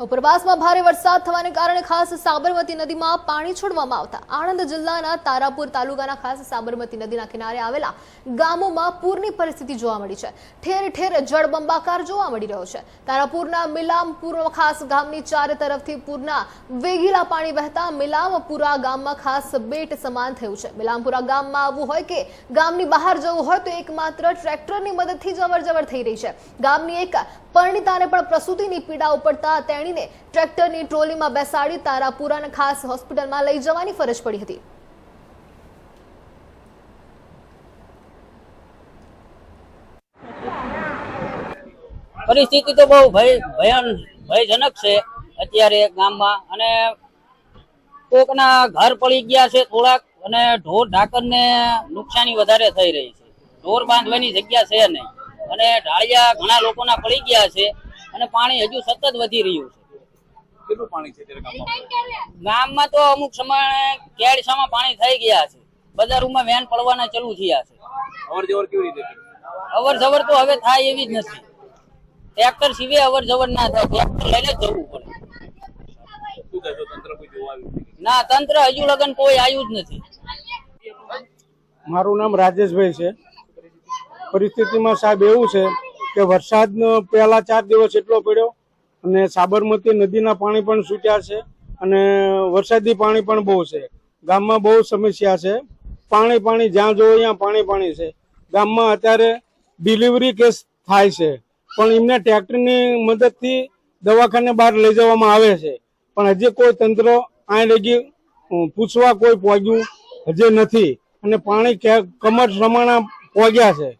ઉપરવાસમાં ભારે વરસાદ થવાને કારણે ખાસ સાબરમતી નદીમાં પાણી છોડવામાં આવતા આણંદ જિલ્લાના તારાપુર તાલુકાના ખાસ સાબરમતી નદીના કિનારે આવેલા ગામોમાં પૂરની પરિસ્થિતિ જોવા મળી છે. ઠેર ઠેર જળબંબાકાર જોવા મળી રહ્યો છે. તારાપુરના મિલામપુર ખાસ ગામની ચારે તરફથી પૂરના વેગીલા પાણી વહેતા મિલામપુરા ગામમાં ખાસ બેટ સમાન થયું છે. મિલામપુરા ગામમાં આવવું હોય કે ગામની બહાર જવું હોય તો એકમાત્ર ટ્રેક્ટરની મદદથી જ અવરજવર થઈ રહી છે. ગામની એક પરણિતાને પણ પ્રસૂતિની પીડા ઉપડતા તેણીને ટ્રેક્ટરની ટ્રોલીમાં બેસાડી તારાપુરાના ખાસ હોસ્પિટલમાં લઈ જવાની ફરજ પડી હતી. પરિસ્થિતિ તો બહુ ભયજનક છે અત્યારે ગામમાં અને કોકના ઘર પડી ગયા છે થોડાક અને ઢોર ઢાકરને નુકસાની વધારે થઈ રહી છે. ઢોર બાંધવાની જગ્યા છે નહીં. અને ઢાળિયા ઘણા લોકોના પડી ગયા છે. અને પાણી હજુ સતત વધી રહ્યું છે. કેટલું પાણી છે ગામમાં? તો અમુક સમયે કેળસામાં પાણી થઈ ગયા છે. બજારોમાં વેન પડવાના ચાલુ થયા છે. અવર જવર કેવી રીતે અવર જવર તો હવે થાય એવી જ નથી. ટ્રેક્ટર સિવાય અવર જવર ના થાય ટ્રેક્ટર લઈને જ જવું પડે? ના તંત્ર હજુ લગન કોઈ આવ્યું જ નથી. મારું નામ રાજેશભાઈ છે. પરિસ્થિતિમાં સાહેબ એવું છે કે વરસાદ પહેલા ચાર દિવસ એટલો પડ્યો અને સાબરમતી નદીના પાણી પણ છૂટ્યા છે અને વરસાદી પાણી પણ બહુ છે. ગામમાં બહુ સમસ્યા છે. પાણી પાણી જ્યાં જોવો ત્યાં પાણી પાણી છે. ગામમાં અત્યારે ડિલિવરી કેસ થાય છે. પણ એમને ટ્રેક્ટરની મદદથી દવાખાને બહાર લઈ જવામાં આવે છે. પણ હજી કોઈ તંત્ર અહીં લગી પૂછવા કોઈ પહોંચ્યું હજી નથી. અને પાણી કમર પ્રમાણે પહોંચ્યા છે.